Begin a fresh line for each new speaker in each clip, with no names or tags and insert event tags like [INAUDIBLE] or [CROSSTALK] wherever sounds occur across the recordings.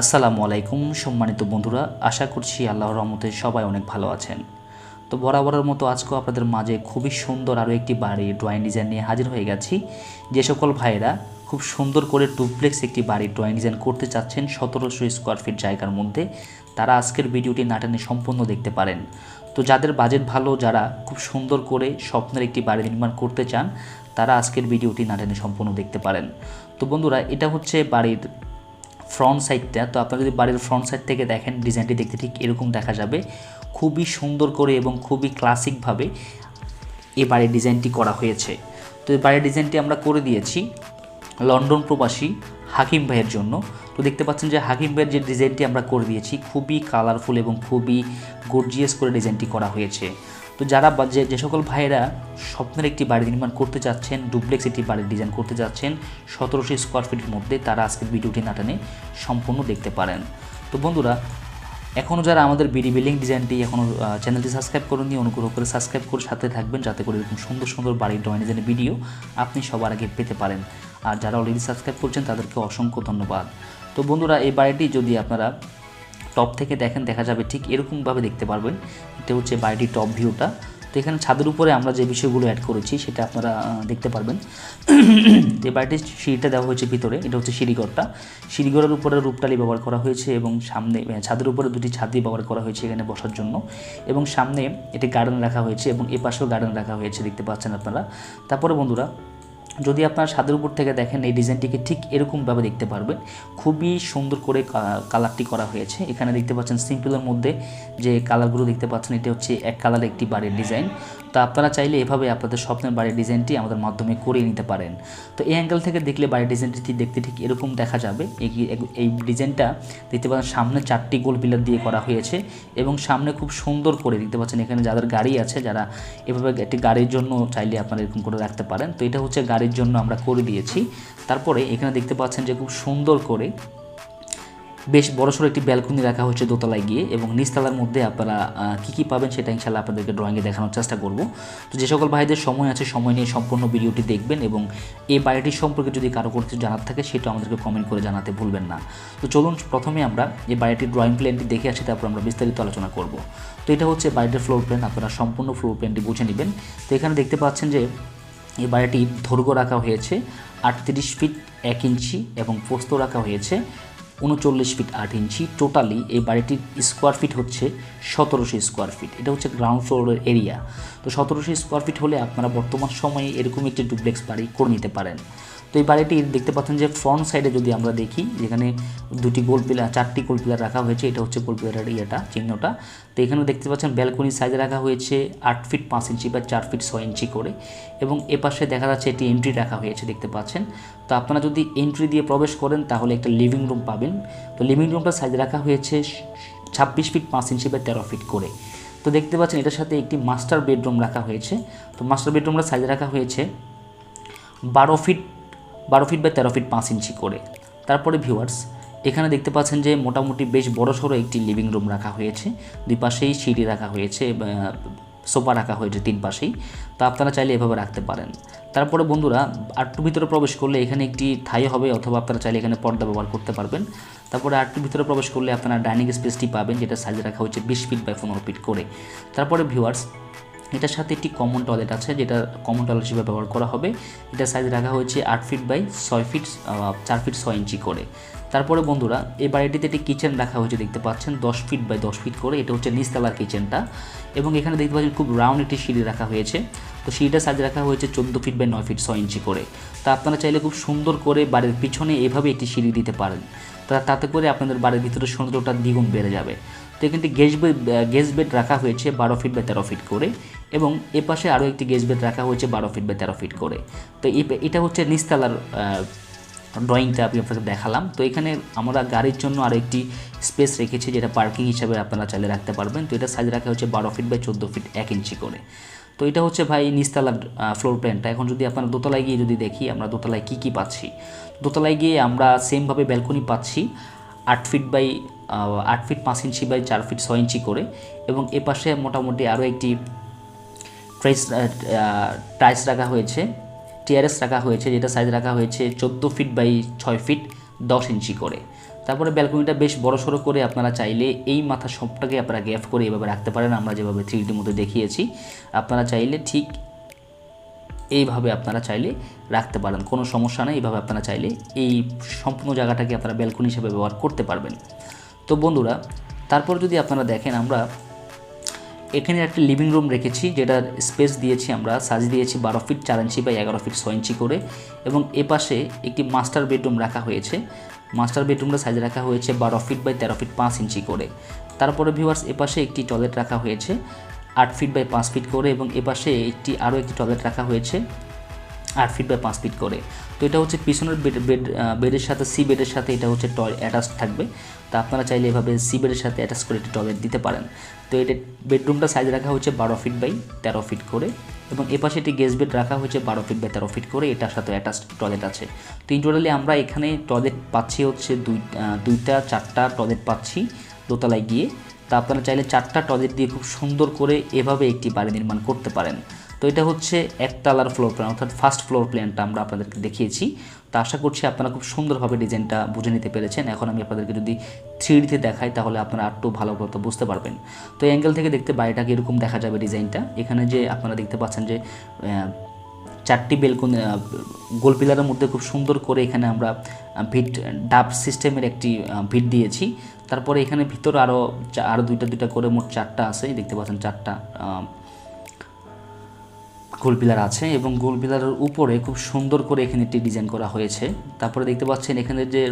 আসসালামু আলাইকুম সম্মানিত বন্ধুরা, আশা করছি আল্লাহর রহমতে সবাই অনেক ভালো আছেন। তো বরাবরের মতো আজকেও আপনাদের মাঝে খুবই সুন্দর আরও একটি বাড়ি ড্রয়িং ডিজাইন নিয়ে হাজির হয়ে গেছি। যে সকল ভাইয়েরা খুব সুন্দর করে ডুপ্লেক্স একটি বাড়ির ড্রয়িং ডিজাইন করতে চাচ্ছেন সতেরোশো স্কোয়ার ফিট জায়গার মধ্যে, তারা আজকের ভিডিওটি নাটানে সম্পূর্ণ দেখতে পারেন। তো যাদের বাজেট ভালো, যারা খুব সুন্দর করে স্বপ্নের একটি বাড়ি নির্মাণ করতে চান, তারা আজকের ভিডিওটি নাটানে সম্পূর্ণ দেখতে পারেন। তো বন্ধুরা, এটা হচ্ছে বাড়ির ফ্রন্ট সাইডটা তো আপনারা যদি বাড়ির ফ্রন্ট সাইড থেকে দেখেন ডিজাইনটি দেখতে ঠিক এরকম দেখা যাবে। খুবই সুন্দর করে এবং খুবই ক্লাসিকভাবে এই বাড়ির ডিজাইনটি করা হয়েছে। তো এই বাড়ির ডিজাইনটি আমরা করে দিয়েছি লন্ডন প্রবাসী হাকিম ভাইয়ের জন্য। তো দেখতে পাচ্ছেন যে হাকিম ভাইয়ের যে ডিজাইনটি আমরা করে দিয়েছি, খুবই কালারফুল এবং খুবই গর্জিয়াস করে ডিজাইনটি করা হয়েছে। তো যারা যে সকল ভাইয়েরা স্বপ্নের একটি বাড়ি নির্মাণ করতে চাচ্ছেন ডুপ্লেক্স একটি বাড়ির ডিজাইন করতে যাচ্ছেন সতেরোশো স্কোয়ার ফিটের মধ্যে তারা আজকের ভিডিওটি নাটানে সম্পূর্ণ দেখতে পারেন। তো বন্ধুরা এখনও যারা আমাদের বিডি বিল্ডিং ডিজাইনটি এখনও চ্যানেলটি সাবস্ক্রাইব করুন দিয়ে অনুগ্রহ করে সাবস্ক্রাইব করে সাথে থাকবেন যাতে করে এরকম সুন্দর সুন্দর বাড়ির ড্রয়িং ডিজাইনের ভিডিও আপনি সবার আগে পেতে পারেন। আর যারা অলরেডি সাবস্ক্রাইব করছেন, তাদেরকে অসংখ্য ধন্যবাদ। তো বন্ধুরা, এই বাড়িটি যদি আপনারা টপ থেকে দেখেন, দেখা যাবে ঠিক এরকমভাবে দেখতে পারবেন। এটা হচ্ছে বাড়িটির টপ ভিউটা তো এখানে ছাদের উপরে আমরা যে বিষয়গুলো অ্যাড করেছি, সেটা আপনারা দেখতে পারবেন। [COUGHS] যে বাড়িটির সিঁড়িটা দেওয়া হয়েছে ভিতরে, এটা হচ্ছে সিঁড়িঘরটা। সিঁড়িঘরের উপরে রূপটালি ব্যবহার করা হয়েছে এবং সামনে ছাদের উপরে দুটি ছাদি ব্যবহার করা হয়েছে এখানে বসার জন্য। এবং সামনে একটি গার্ডেন রাখা হয়েছে এবং এ পাশেও গার্ডেন রাখা হয়েছে, দেখতে পাচ্ছেন আপনারা। তারপরে বন্ধুরা যদি আপনার সাদের উপর থেকে দেখেন এই ডিজাইনটিকে ঠিক এরকমভাবে দেখতে পারবেন। খুবই সুন্দর করে কালারটি করা হয়েছে। এখানে দেখতে পাচ্ছেন সিম্পলের মধ্যে যে কালারগুলো দেখতে পাচ্ছেন, এটা হচ্ছে এক কালার একটি বাড়ির ডিজাইন। তো আপনারা চাইলে এভাবে আপনাদের স্বপ্নের বাড়ির ডিজাইনটি আমাদের মাধ্যমে করিয়ে নিতে পারেন। তো এই অ্যাঙ্গেল থেকে দেখলে বাড়ির ডিজাইনটি দেখতে ঠিক এরকম দেখা যাবে। এই ডিজাইনটা দেখতে পাচ্ছেন সামনে চারটি গোল পিলার দিয়ে করা হয়েছে এবং সামনে খুব সুন্দর করে দেখতে পাচ্ছেন এখানে যাদের গাড়ি আছে যারা এভাবে একটি গাড়ির জন্য চাইলে আপনারা এরকম করে রাখতে পারেন। তো এটা হচ্ছে গাড়ির জন্য আমরা করে দিয়েছি। তারপরে এখানে দেখতে পাচ্ছেন যে খুব সুন্দর করে বেশ বড়সড় একটি ব্যালকনি রাখা হচ্ছে দোতলায় গিয়ে এবং নিচতলার মধ্যে আপনারা কী কী পাবেন সেটা ইনশাল্লাহ আপনাদেরকে ড্রয়িংয়ে দেখানোর চেষ্টা করব। তো যে সকল ভাইদের সময় আছে, সময় নিয়ে সম্পূর্ণ ভিডিওটি দেখবেন এবং এই বাড়িটির সম্পর্কে যদি কারও কোনো কিছু জানার থাকে সেটা আমাদেরকে কমেন্ট করে জানাতে ভুলবেন না। তো চলুন প্রথমে আমরা এই বাড়িটির ড্রয়িং প্ল্যানটি দেখে আসি, তারপর আমরা বিস্তারিত আলোচনা করব। তো এটা হচ্ছে বাড়িটির ফ্লোর প্ল্যান আপনারা সম্পূর্ণ ফ্লোর প্ল্যানটি বুঝে নেবেন। তো এখানে দেখতে পাচ্ছেন যে এই বাড়িটি দৈর্ঘ্য রাখা হয়েছে, আটত্রিশ ফিট এক ইঞ্চি এবং পোস্ত রাখা হয়েছে। উনচল্লিশ ফিট আট ইঞ্চি। টোটালি এই বাড়িটির স্কোয়ার ফিট হচ্ছে সতেরোশো স্কোয়ার ফিট এটা হচ্ছে গ্রাউন্ড ফ্লোরের এরিয়া তো সতেরোশো স্কোয়ার ফিট হলে আপনারা বর্তমান সময়ে এরকম একটি ডুপ্লেক্স বাড়ি করে নিতে পারেন। তো এই বাড়িটি দেখতে পাচ্ছেন যে ফ্রন্ট সাইডে যদি আমরা দেখি, যেখানে দুটি গোল পিলার চারটি গোল পিলার রাখা হয়েছে, এটা হচ্ছে গোল পিলারের ইয়েটা, চিহ্নটা। তো এখানেও দেখতে পাচ্ছেন ব্যালকনি সাইজে রাখা হয়েছে আট ফিট পাঁচ ইঞ্চি বা চার ফিট ছয় ইঞ্চি করে এবং এ পাশে দেখা যাচ্ছে এটি এন্ট্রি রাখা হয়েছে দেখতে পাচ্ছেন। তো আপনারা যদি এন্ট্রি দিয়ে প্রবেশ করেন, তাহলে একটা লিভিং রুম পাবেন। তো লিভিং রুমটা সাইজ রাখা হয়েছে ছাব্বিশ ফিট পাঁচ ইঞ্চি বা তেরো ফিট করে। তো দেখতে পাচ্ছেন এটার সাথে একটি মাস্টার বেডরুম রাখা হয়েছে। তো মাস্টার বেডরুমটা সাইজ রাখা হয়েছে বারো ফিট বারো ফিট বা তেরো ফিট পাঁচ ইঞ্চি করে। তারপরে ভিউয়ার্স এখানে দেখতে পাচ্ছেন যে মোটামুটি বেশ বড় সড়ো একটি লিভিং রুম রাখা হয়েছে। দুই পাশেই সিঁড়ি রাখা হয়েছে সোফা রাখা হয়েছে তিন পাশেই। তো আপনারা চাইলে এভাবে রাখতে পারেন। তারপরে বন্ধুরা আটটু ভিতরে প্রবেশ করলে এখানে একটি ঠাই হবে, অথবা আপনারা চাইলে এখানে পর্দা ব্যবহার করতে পারবেন। তারপরে আটটু ভিতরে প্রবেশ করলে আপনারা ডাইনিং স্পেসটি পাবেন যেটা সাইজ রাখা হয়েছে বিশ ফিট বাই পনেরো ফিট করে। তারপরে ভিউয়ার্স এটার সাথে একটি কমন টয়লেট আছে, যেটা কমন টয়লেট হিসেবে ব্যবহার করা হবে। এটা সাইজ রাখা হয়েছে আট ফিট বাই ছয় ফিট চার ফিট ছয় ইঞ্চি করে। তারপরে বন্ধুরা, এই বাড়িটিতে একটি কিচেন রাখা হয়েছে, দেখতে পাচ্ছেন, দশ ফিট বাই দশ ফিট করে। এটা হচ্ছে নিচতলার কিচেনটা এবং এখানে দেখতে পাচ্ছেন, খুব রাউন্ড একটি সিঁড়ি রাখা হয়েছে। তো সিঁড়িটা সাইজ রাখা হয়েছে চোদ্দ ফিট বাই নয় ফিট ছয় ইঞ্চি করে। তা আপনারা চাইলে খুব সুন্দর করে বাড়ির পিছনে এভাবে একটি সিঁড়ি দিতে পারেন। তা তাতে করে আপনাদের বাড়ির ভিতরে সৌন্দর্যটা দ্বিগুণ বেড়ে যাবে। তো এখানটি গেস বেড বেড রাখা হয়েছে বারো ফিট বা তেরো ফিট করে। এবং এ পাশে আরও একটি গেস বেড রাখা হয়েছে, বারো ফিট বা তেরো ফিট করে। তো এটা হচ্ছে নিস্তালার ড্রয়িংটা আমি আপনাকে দেখালাম। তো এখানে আমরা গাড়ির জন্য আরও একটি স্পেস রেখেছি যেটা পার্কিং হিসাবে আপনারা চাইলে রাখতে পারবেন। তো এটা সাইজ রাখা হচ্ছে বারো ফিট বাই চোদ্দ ফিট এক ইঞ্চি করে। তো এটা হচ্ছে ভাই নিস্তালার ফ্লোর প্ল্যানটা এখন যদি আপনারা দোতলায় গিয়ে যদি দেখি, আমরা দোতলায় কী কী পাচ্ছি? দোতলায় গিয়ে আমরা সেমভাবে ব্যালকনি পাচ্ছি, আট ফিট বাই আট ফিট পাঁচ ইঞ্চি বাই চার ফিট ছয় ইঞ্চি করে। এবং এ পাশে মোটামুটি আরও একটি ট্রাইস টাইলস রাখা হয়েছে টিআরএস রাখা হয়েছে, যেটা সাইজ রাখা হয়েছে চোদ্দ ফিট বাই ছয় ফিট দশ ইঞ্চি করে। তারপরে ব্যালকনিটা বেশ বড় সড়ো করে আপনারা চাইলে এই মাথা সবটাকে আপনারা গ্যাপ করে এভাবে রাখতে পারেন, আমরা যেভাবে থ্রি ডির মধ্যে দেখিয়েছি। আপনারা চাইলে ঠিক এইভাবে আপনারা চাইলে রাখতে পারেন, কোনো সমস্যা নেই এইভাবে আপনারা চাইলে এই সম্পূর্ণ জায়গাটাকে আপনারা ব্যালকনি হিসেবে ব্যবহার করতে পারবেন। তো বন্ধুরা, তারপর যদি আপনারা দেখেন আমরা এখানে একটা লিভিং রুম রেখেছি, যেটার স্পেস দিয়েছি আমরা সাজিয়ে দিয়েছি বারো ফিট চার ইঞ্চি বা এগারো ফিট ছয় ইঞ্চি করে। এবং এপাশে একটি মাস্টার বেডরুম রাখা হয়েছে। মাস্টার বেডরুমটা সাইজ রাখা হয়েছে বারো ফিট বাই তেরো ফিট পাঁচ ইঞ্চি করে। তারপরে ভিউয়ার্স এপাশে একটি টয়লেট রাখা হয়েছে, আট ফিট বাই পাঁচ ফিট করে। এবং এপাশে একটি আরও একটি টয়লেট রাখা হয়েছে। আট ফিট বা পাঁচ ফিট করে। তো এটা হচ্ছে পিছনের বেড বেড বেডের সাথে সি বেডের সাথে এটা হচ্ছে টয় অ্যাটাচ থাকবে। তো আপনারা চাইলে এভাবে সি বেডের সাথে অ্যাটাচ করে একটি টয়লেট দিতে পারেন। তো এটা বেডরুমটা সাইজ রাখা হচ্ছে বারো ফিট বাই তেরো ফিট করে এবং এপাশে একটি গেস্ট বেড রাখা হয়েছে বারো ফিট বাই তেরো ফিট করে, এটার সাথে অ্যাটাচ টয়লেট আছে। তো ইন টোটালি আমরা এখানে টয়লেট পাচ্ছি হচ্ছে দুই দুইটা, চারটা টয়লেট পাচ্ছি দোতলায় গিয়ে। তা আপনারা চাইলে চারটা টয়লেট দিয়ে খুব সুন্দর করে এভাবে একটি বাড়ি নির্মাণ করতে পারেন। তো এটা হচ্ছে একতলার ফ্লোর প্ল্যান অর্থাৎ ফার্স্ট ফ্লোর প্ল্যানটা আমরা আপনাদেরকে দেখিয়েছি। তো আশা করছি আপনারা খুব সুন্দরভাবে ডিজাইনটা বুঝে নিতে পেরেছেন। এখন আমি আপনাদেরকে যদি থ্রি ডিতে দেখাই, তাহলে আপনারা আরটু ভালো মতো বুঝতে পারবেন। তো অ্যাঙ্গেল থেকে দেখতে বাড়িটাকে এরকম দেখা যাবে ডিজাইনটা? এখানে যে আপনারা দেখতে পাচ্ছেন যে চারটি বেলকনি গোল পিলারের মধ্যে খুব সুন্দর করে এখানে আমরা ভিট, ডাব সিস্টেমের একটি ভিট দিয়েছি। তারপরে এখানে ভিতরে আরও আরও দুইটা দুইটা করে মোট চারটা আছে। দেখতে পাচ্ছেন চারটা গোল পিলার আছে এবং গোল পিলারের উপরে খুব সুন্দর করে এখানে একটি ডিজাইন করা হয়েছে। তারপরে দেখতে পাচ্ছেন এখানে যে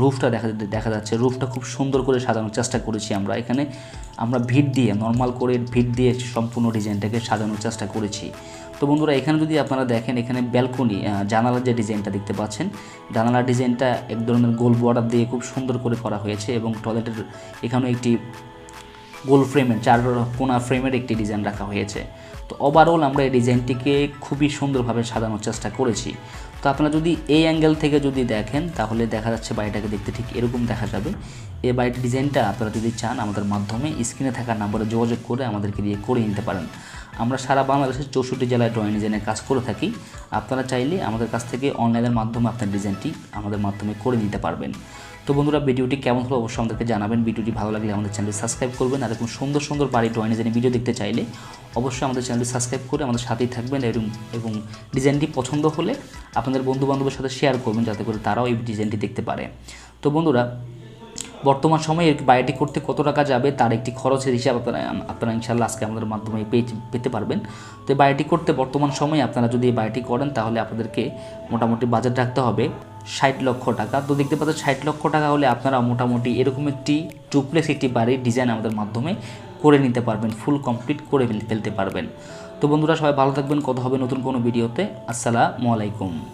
রুফটা দেখা দেখা যাচ্ছে। রুফটা খুব সুন্দর করে সাজানোর চেষ্টা করেছি আমরা। এখানে আমরা ভিট দিয়ে, নর্মাল করে ভিট দিয়ে সম্পূর্ণ ডিজাইনটাকে সাজানোর চেষ্টা করেছি। তো বন্ধুরা, এখানে যদি আপনারা দেখেন, এখানে ব্যালকনি জানালার যে ডিজাইনটা দেখতে পাচ্ছেন, জানালার ডিজাইনটা এক ধরনের গোল বর্ডার দিয়ে খুব সুন্দর করে করা হয়েছে এবং টয়লেটের এখানেও একটি গোল ফ্রেমের চার কোনা ফ্রেমের একটি ডিজাইন রাখা হয়েছে। তো ওভারঅল আমরা এই ডিজাইনটিকে খুবই সুন্দরভাবে সাজানোর চেষ্টা করেছি। তো আপনারা যদি এই অ্যাঙ্গেল থেকে যদি দেখেন, তাহলে দেখা যাচ্ছে বাড়িটাকে দেখতে ঠিক এরকম দেখা যাবে। এই বাড়িটির ডিজাইনটা আপনারা যদি চান, আমাদের মাধ্যমে স্ক্রিনে থাকা নাম্বারে যোগাযোগ করে আমাদেরকে দিয়ে করে নিতে পারেন। আমরা সারা বাংলাদেশের চৌষট্টি জেলায় ড্রয়িং ডিজাইনের কাজ করে থাকি। আপনারা চাইলে আমাদের কাছ থেকে অনলাইনের মাধ্যমে আপনার ডিজাইনটি আমাদের মাধ্যমে করে নিতে পারবেন। তো বন্ধুরা, ভিডিওটি কেমন হলো অবশ্যই আমাদেরকে জানাবেন। ভিডিওটি ভালো লাগলে আমাদের চ্যানেলটি সাবস্ক্রাইব করবেন। আর এরকম সুন্দর সুন্দর বাড়ি ড্রয়িং ডিজাইনের ভিডিও দেখতে চাইলে, অবশ্যই আমাদের চ্যানেলটি সাবস্ক্রাইব করে আমাদের সাথেই থাকবেন এবং এবং ডিজাইনটি পছন্দ হলে আপনাদের বন্ধু বান্ধবের সাথে শেয়ার করবেন, যাতে করে তারাও এই ডিজাইনটি দেখতে পারে। তো বন্ধুরা, বর্তমান সময়ে এর বাড়িটি করতে কত টাকা যাবে তার একটি খরচের হিসাব আপনারা আপনারা ইনশাল্লাহ আজকে আমাদের মাধ্যমে পেয়ে, পেতে পারবেন। তো এই বাড়িটি করতে বর্তমান সময়ে আপনারা যদি এই বাড়িটি করেন, তাহলে আপনাদেরকে মোটামুটি বাজেট রাখতে হবে। ষাট লক্ষ টাকা। তো দেখতে পাচ্ছেন, ষাট লক্ষ টাকা হলে আপনারা মোটামুটি এরকম একটি টুপ্লেক্স একটি বাড়ির ডিজাইন আমাদের মাধ্যমে করে নিতে পারবেন ফুল কমপ্লিট করে ফেল- ফেলতে পারবেন। তো বন্ধুরা, সবাই ভালো থাকবেন কত হবে নতুন কোনো ভিডিওতে আসসালামু আলাইকুম।